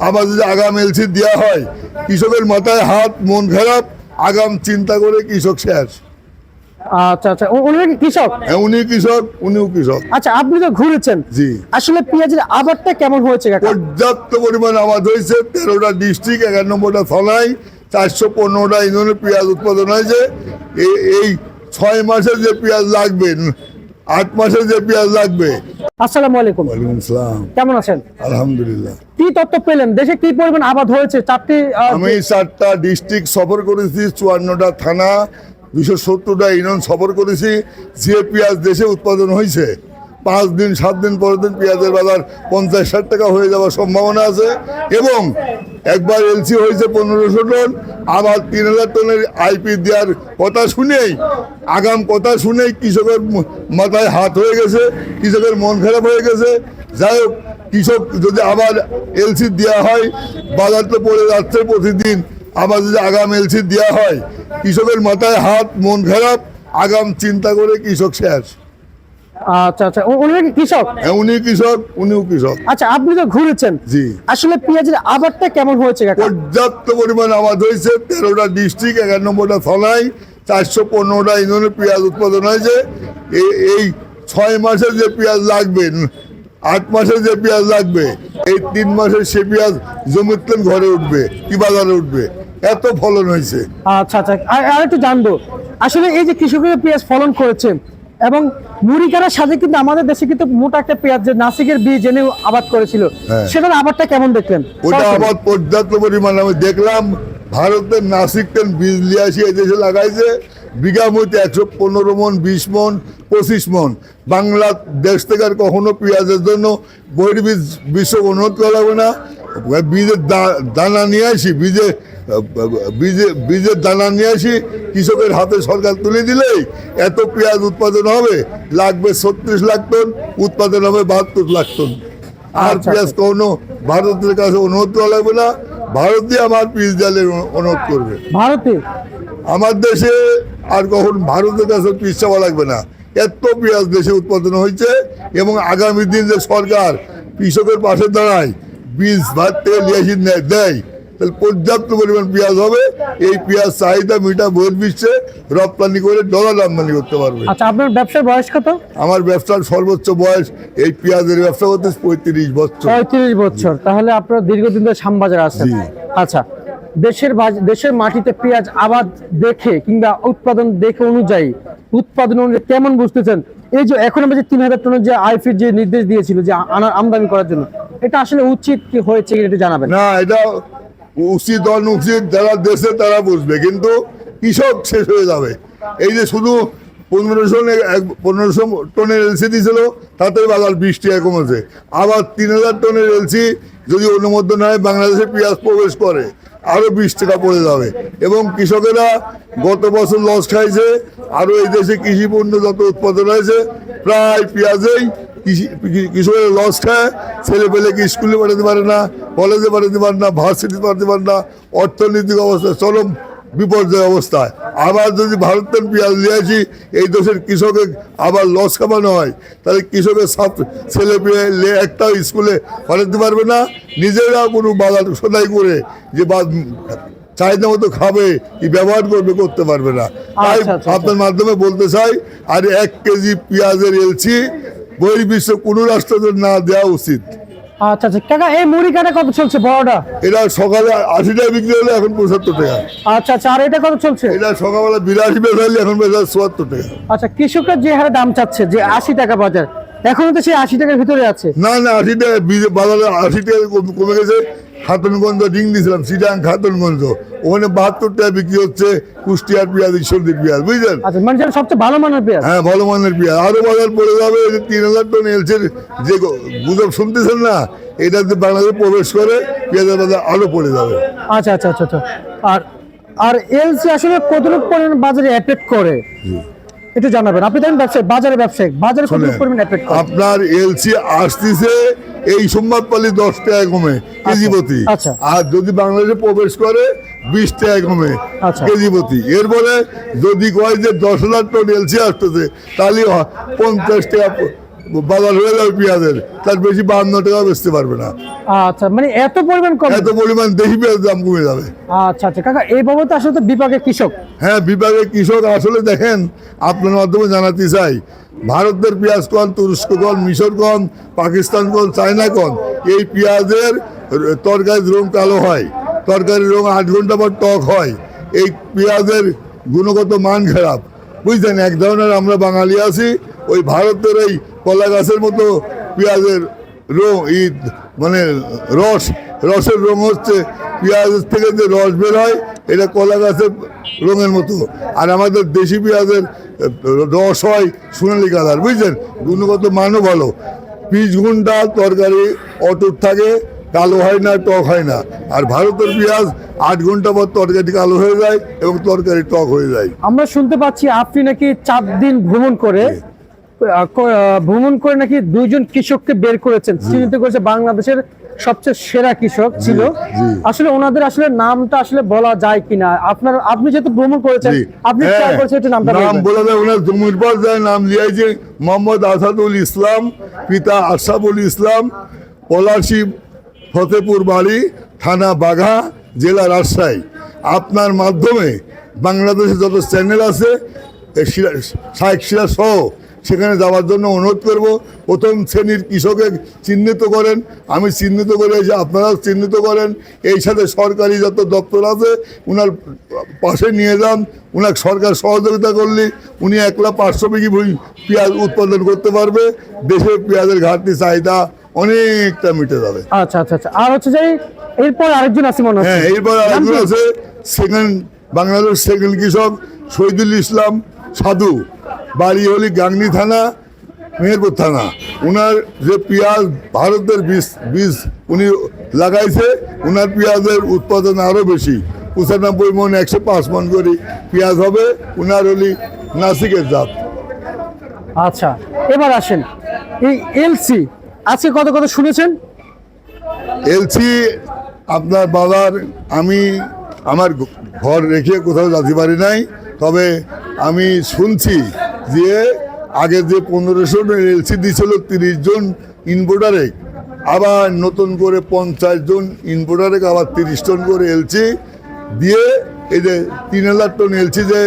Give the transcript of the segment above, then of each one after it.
আবার যদি আগাম এলসি দেওয়া হয় কৃষকের মাথায় হাত মন খারাপ আগাম চিন্তা করে কৃষক শেষ। আচ্ছা আচ্ছা। উ- উনি কি কৃষক? হ্যাঁ, উনি কৃষক উনিও কৃষক। আচ্ছা আপনি তো ঘুরেছেন। জি। আসলে পেঁয়াজের আবারটা কেমন হয়েছে পর্যাপ্ত পরিমাণ আবাদ হয়েছে তেরোটা ডিস্ট্রিক্ট একানব্বইটা থানায় চারশো পনেরোটা ইউনিয়নে পেঁয়াজ উৎপাদন হয়েছে। এই- ছয় মাসে যে পেঁয়াজ লাগবে আট মাসে যে পেঁয়াজ লাগবে। আসসালামু আলাইকুম। ওয়ালাইকুম আসসালাম। কেমন আছেন? আলহামদুলিল্লাহ। কি তথ্য পেলেন? দেশে কি পরিমাণ আবাদ হয়েছে? চারটি আমি চারটা ডিস্ট্রিক্ট সফর করেছি চুয়ান্নটা থানা দুশো সত্তরটা ইউনিয়ন সফর করেছি যে পেঁয়াজ দেশে উৎপাদন হয়েছে। পাঁচ দিন, সাত দিন পরের দিন পেঁয়াজের বাজার পঞ্চাশ, ষাট টাকা হয়ে যাওয়ার সম্ভাবনা আছে এবং একবার এলসি হয়েছে পনেরোশো টন, আবার তিন হাজার টনের আইপি দেওয়ার কথা শুনেই, আগাম কথা শুনেই কৃষকের মাথায় হাত হয়ে গেছে, কৃষকের মন খারাপ হয়ে গেছে। যাই হোক, কৃষক যদি আবার এলসি দেওয়া হয়, বাজার তো পড়ে যাচ্ছে প্রতিদিন, আবার যদি আগাম এলসি দেওয়া হয়, কৃষকের মাথায় হাত, মন খারাপ, আগাম চিন্তা করে কৃষক শেষ। আচ্ছা আচ্ছা। উনি কি কৃষক? হ্যাঁ, উনি কৃষক উনিও কৃষক। আচ্ছা আপনি তো ঘুরেছেন। জি। আসলে পেঁয়াজের আবারটা কেমন হয়েছে পর্যাপ্ত পরিমাণ আবাদ হয়েছে। তেরোটা ডিস্ট্রিক্ট একানব্বইটা থানায় চারশো পনেরোটা ইউনিয়নে পেঁয়াজ উৎপাদন হয়েছে। এই ছয় মাসে যে পেঁয়াজ লাগবে আট মাসে যে পেঁয়াজ লাগবে এই তিন মাসে সে পেঁয়াজ জমিতে ঘরে উঠবে কি বাজারে উঠবে এত ফলন হয়েছে। আচ্ছা আচ্ছা। আর একটু জানব। আসলে এই যে কৃষকের পেঁয়াজ ফলন করেছে এবং মুড়িকারার সাথে কিন্তু আমাদের দেশে কিন্তু মোটা একটা পেঁয়াজ যে নাসিকের বীজ এনে আবাদ করেছিল হ্যাঁ। সেটার আবারটা কেমন দেখলেন ওটা। আবার পর্যাপ্ত পরিমাণ আমি দেখলাম ভারতের নাসিক তেল বীজ নিয়ে আসি দেশে লাগাইছে বিঘা মধ্যে একশো পনেরো মন বিশ মন পঁচিশ মন বাংলা দেশ থেকে আর কখনো পেঁয়াজের জন্য বহির্বীজ বিশ্ব অনুরোধ করা লাগবে না বীজের দানা নিয়ে আসি বীজে বীজে বীজের দানা নিয়ে আসি কৃষকের হাতে সরকার তুলে দিলেই এত পেঁয়াজ উৎপাদন হবে লাগবে ছত্রিশ লাখ টন উৎপাদন হবে বাহাত্তর লাখ টন। আর আচ্ছা, পেঁয়াজ কোনো ভারতের কাছে অনুরোধ করা লাগবে না ভারতই আমার পিস জালের অনুরোধ করবে। ভারতে? আমার দেশে আর কখন ভারতের কাছে পিস চাওয়া লাগবে না। এত পেঁয়াজ দেশে উৎপাদন হয়েছে এবং আগামী দিন যে সরকার কৃষকের পাশে দাঁড়ায় বীজ ভাত নেয় দেয় তাহলে পর্যাপ্ত পরিমাণ পেঁয়াজ হবে। এই পেঁয়াজ চাহিদা মিটা বহির্বিশ্বে রপ্তানি করে ডলার আমদানি করতে পারবে। আচ্ছা আপনার ব্যবসার বয়স কত? আমার ব্যবসার সর্বোচ্চ বয়স এই পেঁয়াজের ব্যবসা করতে পঁয়ত্রিশ বছর। পঁয়ত্রিশ বছর। তাহলে আপনার দীর্ঘদিন ধরে শ্যামবাজার আছেন। জি। আচ্ছা দেশের দেশের মাটিতে পেঁয়াজ আবাদ দেখে কিংবা উৎপাদন দেখে অনুযায়ী উৎপাদন অনুযায়ী কেমন বুঝতেছেন? এই যে এখন আমরা যে তিন হাজার টনের যে আইফির যে নির্দেশ দিয়েছিল যে আমদানি করার জন্য এটা আসলে উচিত কি হয়েছে এটা জানাবেন। না এটা উচিত অনুচিত যারা দেশে, তারা বুঝবে কিন্তু কৃষক শেষ হয়ে যাবে। এই যে শুধু পনেরোশো পনেরোশো টনের এলসি দিয়েছিল, তাতে বাজার বিশ টাকা কমেছে। আবার তিন হাজার টনের এলসি যদি অনুমোদন হয়, বাংলাদেশে পেঁয়াজ প্রবেশ করে আরও বিশ টাকা পড়ে যাবে। এবং কৃষকেরা গত বছর লস খাইছে আরও এই দেশে কৃষি পণ্য যত উৎপাদন হয়েছে, প্রায় পেঁয়াজেই কৃষকের লস খায় ছেলে পেলেকে স্কুলে পাঠাতে পারে না কলেজে পাঠাতে পারে না ভার্সিটি পাঠাতে পারে না অর্থনৈতিক অবস্থা চরম বিপর্যয় অবস্থায়। আবার যদি ভারতের পেঁয়াজ নিয়ে আসি এই দেশের কৃষকের আবার লস খামানো হয় তাহলে কৃষকের ছাত্র ছেলে পেয়ে লে একটাও স্কুলে পাঠাতে পারবে না। নিজেরা কোনো বাজার সদাই করে যে বা চাহিদা মতো খাবে কি ব্যবহার করবে করতে পারবে না। তাই আচ্ছা, আচ্ছা, আপনার মাধ্যমে বলতে চাই আর এক কেজি পেঁয়াজের এলচি বহির্বিশ্ব কোনো রাষ্ট্রদের না দেওয়া উচিত। আচ্ছা আচ্ছা। কাকা এই মুড়ি কাটা কত চলছে বড়টা? এটা সকালে আশি টাকা বিক্রি হলে এখন পঁচাত্তর টাকা। আচ্ছা আচ্ছা। আর এটা কত চলছে? এটা সকালবেলা বিরাশি বেচা হলে এখন বেচা চুয়াত্তর টাকা। আচ্ছা কৃষকরা যে হারে দাম চাচ্ছে যে আশি টাকা বাজার এখনও তো সেই আশি টাকার ভিতরে আছে। না না আশি টাকা বীজে বাজারে আশি টাকা কমে গেছে। খাতনগঞ্জ রিং দিয়েছিলাম সিটাং খাতনগঞ্জ। ওখানে বাহাত্তর টাকা বিক্রি হচ্ছে কুষ্টিয়ার পেঁয়াজ ঈশ্বরদীর পেঁয়াজ বুঝলেন? আচ্ছা মানে সবচেয়ে ভালো মানের পেঁয়াজ। হ্যাঁ ভালো মানের পেঁয়াজ। আরও বাজার পড়ে যাবে তিন হাজার টন এলসের যে গুজব শুনতেছেন না? এটা যদি বাংলাদেশে প্রবেশ করে পেঁয়াজের বাজার আরও পড়ে যাবে। আচ্ছা আচ্ছা আচ্ছা আচ্ছা। আর আর এলসি আসলে কতটুকু পরিমাণ বাজারে অ্যাফেক্ট করে? একটু জানাবেন আপনি দেখেন ব্যবসায়ী বাজারে ব্যবসায়ী বাজারে শুনেন, পরিমাণ অ্যাফেক্ট আপনার এলসি আসতেছে এই সোমবার পালি দশ টাকা কমে কেজি প্রতি আচ্ছা। আর যদি বাংলাদেশে প্রবেশ করে বিশ টাকা কমে আচ্ছা। কেজি প্রতি এরপরে যদি কয় যে দশ হাজার টন এলসি আসতেছে তাহলে পঞ্চাশ টাকা বাজার হয়ে যাবে পেঁয়াজের। তার বেশি বাহান্ন টাকা বেচতে পারবে না। আচ্ছা মানে এত পরিমাণ কম? এত পরিমাণ দেশি পেঁয়াজের দাম কমে যাবে। আচ্ছা আচ্ছা কাকা এই বাবদ আসলে তো বিপাকের কৃষক। হ্যাঁ বিভাগের কৃষক আসলে দেখেন আপনার মাধ্যমে জানাতে চাই ভারতের পেঁয়াজ কন তুরস্ক কন মিশর কন পাকিস্তান কন চায়না কন এই পেঁয়াজের তরকারির রং কালো হয়। তরকারির রং আট ঘণ্টা পর টক হয়। এই পেঁয়াজের গুণগত মান খারাপ। বুঝছেন এক ধরনের আমরা বাঙালি আছি ওই ভারতের এই কলা গাছের মতো পেঁয়াজের রং ই মানে রস রসের রং হচ্ছে পেঁয়াজ থেকে যে রস বের হয় এটা কলা গাছের রঙের মতো। আর আমাদের দেশি পেঁয়াজের রস হয় সোনালি কালার বুঝছেন গুণগত মানও ভালো। পিচ ঘণ্টা তরকারি অটুট থাকে কালো হয় না টক হয় না। আর ভারতের পেঁয়াজ আট ঘণ্টা পর তরকারি কালো হয়ে যায় এবং তরকারি টক হয়ে যায়। আমরা শুনতে পাচ্ছি আপনি নাকি চার দিন ভ্রমণ করে ভ্রমণ করে নাকি দুইজন কৃষককে বের করেছেন। চিহ্নিত করেছে বাংলাদেশের সবচেয়ে সেরা কৃষক ছিল। আসলে ওনাদের আসলে নামটা আসলে বলা যায় কিনা? আপনার আপনি যেহেতু ভ্রমণ করেছেন আপনি হ্যাঁ, করেছেন একটু নামটা নাম। বলে দেয় ওনার যায় নাম লিয়াইছে মোহাম্মদ আসাদুল ইসলাম পিতা আশরাফুল ইসলাম পলাশি ফতেপুর বাড়ি থানা বাঘা জেলা রাজশাহী। আপনার মাধ্যমে বাংলাদেশে যত চ্যানেল আছে শাহেক সিরা সহ সেখানে যাওয়ার জন্য অনুরোধ করব। প্রথম শ্রেণির কৃষকের চিহ্নিত করেন। আমি চিহ্নিত করে যে আপনারাও চিহ্নিত করেন। এই সাথে সরকারি যত দপ্তর আছে উনার পাশে নিয়ে যান। উনার সরকার সহযোগিতা করলে উনি একলা পাঁচশো বিঘি পেঁয়াজ উৎপাদন করতে পারবে। দেশে পেঁয়াজের ঘাটতি চাহিদা অনেকটা মিটে যাবে। আচ্ছা আচ্ছা আচ্ছা। আর হচ্ছে যে এরপর আরেকজন আছে মনে হ্যাঁ এরপর আরেকজন আছে সেকেন্ড বাংলাদেশ সেকেন্ড কৃষক শহীদুল ইসলাম সাধু। বাড়ি হলি গাংনি থানা মেহেরপুর থানা। উনার যে পেঁয়াজ ভারতের বীজ বীজ উনি লাগাইছে উনার পেঁয়াজের উৎপাদন আরও বেশি। পঁচানব্বই মন একশো পাঁচ মন করে পেঁয়াজ হবে উনার হলি নাসিকের জাত। আচ্ছা এবার আসেন। এই এলসি আজকে কত কত শুনেছেন? এলসি আপনার বাবার আমি আমার ঘর রেখে কোথাও যেতে পারি নাই তবে আমি শুনছি যে আগে যে পনেরোশো এলসি দিয়েছিল তিরিশ জন ইনভোটারে আবার নতুন করে পঞ্চাশ জন ইনভোটারে আবার তিরিশ টন করে এলসি দিয়ে এই যে তিন হাজার টন এলসি যে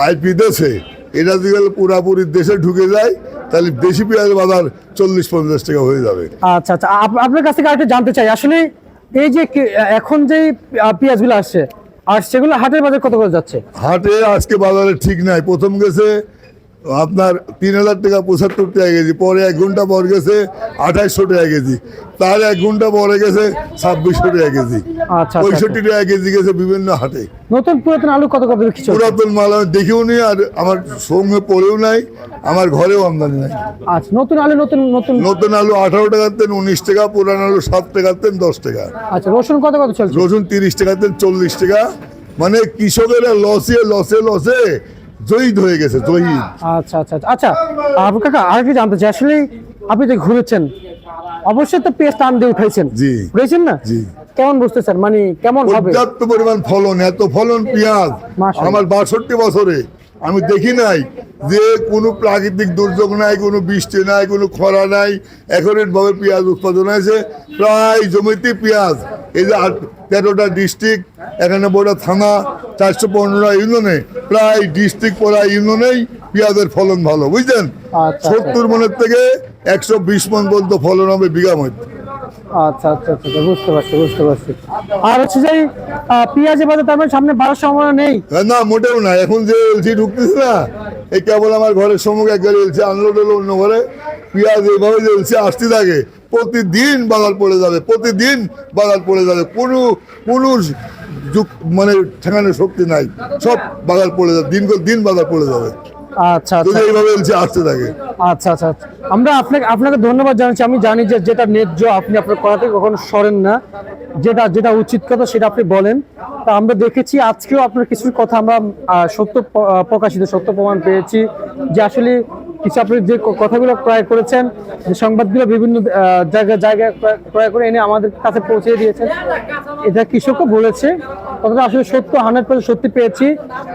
আইপি দেশে এটা যদি গেলে পুরাপুরি দেশে ঢুকে যায় তাহলে দেশি পেঁয়াজ বাজার চল্লিশ পঞ্চাশ টাকা হয়ে যাবে। আচ্ছা আচ্ছা আপ- আপনার কাছ থেকে আরেকটু জানতে চাই আসলে এই যে এখন যে পেঁয়াজগুলো আসছে আর সেগুলো হাটের বাজার কত করে যাচ্ছে? হাটে আজকে বাজারে ঠিক নাই প্রথম গেছে আপনার তিন হাজার টাকা পঁচাত্তর টাকা কেজি পরে এক ঘণ্টা পর গেছে আঠাইশশো টাকা কেজি তার এক ঘণ্টা পরে গেছে ছাব্বিশশো টাকা কেজি আচ্ছা, পঁয়ষট্টি টাকা কেজি গেছে বিভিন্ন হাটে। নতুন পুরাতন আলু কত কত বিক্রি পুরাতন মাল আমি দেখিও নি আর আমার সঙ্গে পড়েও নাই আমার ঘরেও আমদানি নাই। আচ্ছা নতুন আলু নতুন নতুন নতুন আলু আঠারো টাকার তেন উনিশ টাকা পুরান আলু সাত টাকার তেন দশ টাকা। আচ্ছা রসুন কত কত চলছে? রসুন তিরিশ টাকার তেন চল্লিশ টাকা। মানে কৃষকেরা লসে লসে লসে জয়ীদ হয়ে গেছে জয়ীদ। আচ্ছা আচ্ছা আচ্ছা। আচ্ছা আবু কাকা আর কি জানতে চাই। আসলে আপনি যে ঘুরেছেন অবশ্যই তো পেস্ট টান দিয়ে উঠাইছেন। জি। উঠেছেন না? জি। কেমন বুঝতেছেন মানে কেমন হবে? পর্যাপ্ত পরিমাণ ফলন এত ফলন পেঁয়াজ। আমার বাষট্টি বছরে আমি দেখি নাই যে কোনো প্রাকৃতিক দুর্যোগ নাই কোনো বৃষ্টি নাই কোনো খরা নাই। ভাবে পেঁয়াজ উৎপাদন হয়েছে। প্রায় জমিতে পেঁয়াজ এই যে আট তেরোটা ডিস্ট্রিক্ট একানব্বইটা থানা চারশো পনেরোটা ইউনিয়নে প্রায় ডিস্ট্রিক্ট পড়া ইউনিয়নেই পেঁয়াজের ফলন ভালো বুঝছেন আচ্ছা। সত্তর মনের থেকে একশো বিশ মন পর্যন্ত ফলন হবে বিঘা মধ্যে। আচ্ছা আচ্ছা আচ্ছা আচ্ছা, বুঝতে পারছি বুঝতে পারছি। আর হচ্ছে যে পেঁয়াজের বাজার তার মানে সামনে বাড়ার সম্ভাবনা নেই। না মোটেও না এখন যে এলসি ঢুকতেছে না এই কেবল আমার ঘরের সম্মুখে এক গাড়ি এলসি আনলোড হলো অন্য ঘরে পেঁয়াজ এইভাবে এলসি আসতে থাকে প্রতিদিন বাজার পড়ে যাবে প্রতিদিন বাজার পড়ে যাবে কোনো কোনো মানে ঠেকানোর শক্তি নাই সব বাজার পড়ে যাবে দিন দিন বাজার পড়ে যাবে। আচ্ছা আচ্ছা। এইভাবে এলসি আসতে থাকে। আচ্ছা আচ্ছা আচ্ছা। আমরা আপনাকে আপনাকে ধন্যবাদ জানাচ্ছি। আমি জানি যে যেটা ন্যায্য আপনি আপনার কথাতে কখনো সরেন না। যেটা যেটা উচিত কথা সেটা আপনি বলেন। তা আমরা দেখেছি আজকেও আপনার কিছু কথা আমরা সত্য প্রকাশিত সত্য প্রমাণ পেয়েছি যে আসলে কিছু আপনি যে কথাগুলো ক্রয় করেছেন যে সংবাদগুলো বিভিন্ন আহ, জায়গায় ক্রয়- করে এনে আমাদের কাছে পৌঁছে দিয়েছেন এটা কৃষকও বলেছে। কথাটা আসলে সত্য হান্ড্রেড পার্সেন্ট সত্যি পেয়েছি।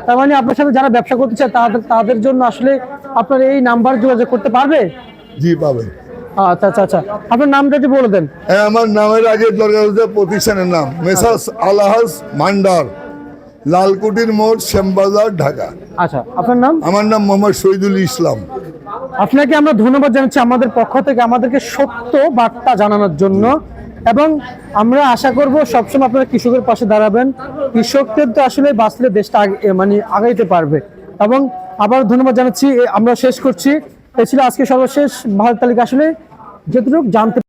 তার মানে আপনার সাথে যারা ব্যবসা করতে চায় তাদের তাদের জন্য আসলে আপনার এই নাম্বার যোগাযোগ করতে পারবে? জি পাবেন আচ্ছা আচ্ছা আচ্ছা। আপনার নামটা একটু বলে দেন। হ্যাঁ আমার নামের আগে দরকার হচ্ছে প্রতিষ্ঠানের নাম। মেসাস আলাহাস মান্ডার লালকুটির মোড় শ্যামবাজার ঢাকা। আচ্ছা আপনার নাম? আমার নাম মোহাম্মদ শহীদুল ইসলাম। আপনাকে আমরা ধন্যবাদ জানাচ্ছি আমাদের পক্ষ থেকে আমাদেরকে সত্য বার্তা জানানোর জন্য। এবং আমরা আশা করব সবসময় আপনারা কৃষকের পাশে দাঁড়াবেন। কৃষকদের তো আসলে বাঁচলে দেশটা মানে আগাইতে পারবে। এবং আবার ধন্যবাদ জানাচ্ছি। আমরা শেষ করছি। এ ছিল আজকে সর্বশেষ ভারত তালিকা। আসলে যেটুকু জানতে